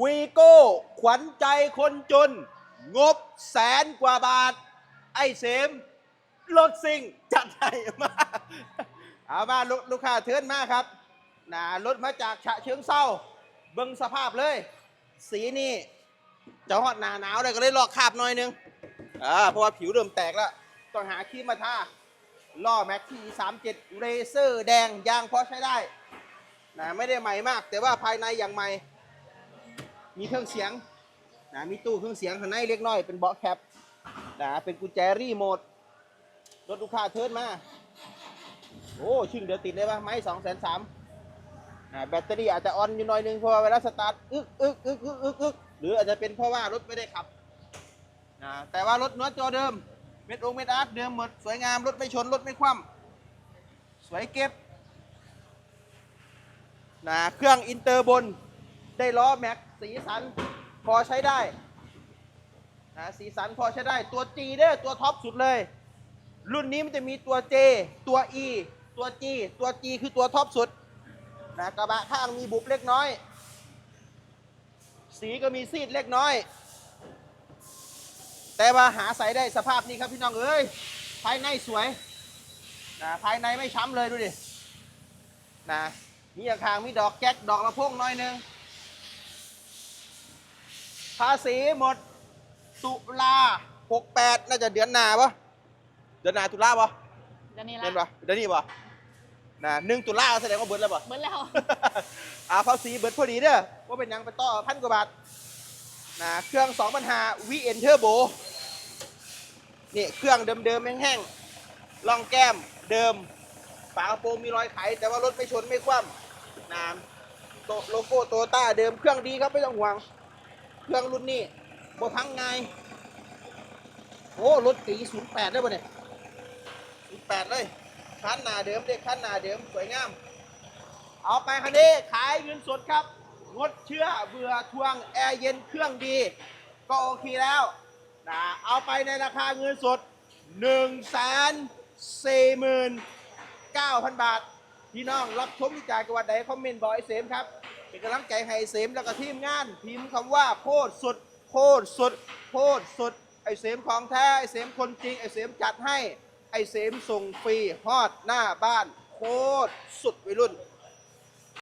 วีโก้ขวัญใจคนจน งบแสนกว่าบาท ไอ้เสมรถซิ่งจัดให้มาเอามาลูกลูกค้าเทินมากครับนารถมาจากฉะเชิงเศร้าเบิ่งสภาพเลย สีนี่จะฮอดหนาหนาวเลยก็เลยลอกคราบหน่อยนึงอ่าเพราะว่าผิวเริ่มแตกแล้ว ต้องหาครีมมาทาล้อแม็กที่37เรเซอร์แดงยางพอใช้ได้นะไม่ได้ใหม่มาก แต่ว่าภายในอย่างใหม่ มีเครื่องเสียงนะมีตู้เครื่องเสียงข้างในเล็กน้อยเป็นเบาะแคปนะเป็นกุญแจรีโมทรถลูกค้าเทิร์นมา โอ้ชึ่งเดี๋ยวติดเลยป่ะไม้สองแสนสามนะแบตเตอรี่อาจจะออนอยู่หน่อยนึงเพราะว่าเวลาสตาร์ทอึกอึกอึกอึกอึกอึกหรืออาจจะเป็นเพราะว่ารถไม่ได้ขับนะแต่ว่ารถน็อตจอเดิม เม็ดองเม็ดอาร์ตเดิมหมดสวยงามรถไม่ชนรถไม่คว่ำสวยเก็บนะเครื่องอินเตอร์บนได้ล้อแม็ก สีสันพอใช้ได้นะสีสันพอใช้ได้ตัว G เด้อตัวท็อปสุดเลย รุ่นนี้มันจะมีตัว J ตัว E ตัว G ตัว G คือตัวท็อปสุดนะกระบะข้างมีบุบเล็กน้อย สีก็มีซีดเล็กน้อย แต่ว่าหาใส่ได้สภาพนี้ครับพี่น้องเอ้ยภายในสวยนะภายในไม่ช้ำเลยดูดินะมีอาคางมีดอกแก๊กดอกละพงน้อยนึงาษีหมด ตุลา68น่าจะเดือนหน้าปะเดือนหน้าตุลาปะเดี๋ยวนี้เดือนละปะเดือนนี้ปะนะหนึ่งตุลาแสดงว่าเบิดแล้วปะเบิ้ลแล้ว อ่าภาษีเบิดพอดีเด้อว่าเป็นหยังไปต่อพันกว่าบาทนะเครื่อง2 5 0 v n Turbo นี่เครื่องเดิมๆแห้งๆล่องแก้มเดิมฝากระโปรงมีรอยไข แต่ว่ารถไม่ชนไม่คว่ำนะโตโลโก้โตต้าเดิมเครื่องดีครับไม่ต้องห่วง เครื่องรุ่นนี้โบพังไงโอ้รถปี08ได้ป่ะเนี่ย08เลยคันหนาเดิมเด็กคันหนาเดิมสวยงาม เอาไปคันนี้ขายเงินสดครับงดเชื่อเบื่อทวงแอร์เย็นเครื่องดี ก็โอเคแล้วนะเอาไปในราคาเงินสด1 4 9 0 0 0บาท พี่น้องรับชมที่จ่ายจังหวัดใดคอมเมนต์บอกไอเสมครับ เป็นกำลังใจให้ไอ้เสมแล้วก็ทีมงานพิมพ์คำว่าโคตรสุดโคตรสุดโคตรสุด ไอเสมของแท้ ไอเสมคนจริง ไอเสมจัดให้ ไอเสมส่งฟรีฮอดหน้าบ้าน โคตรสุดวัยรุ่น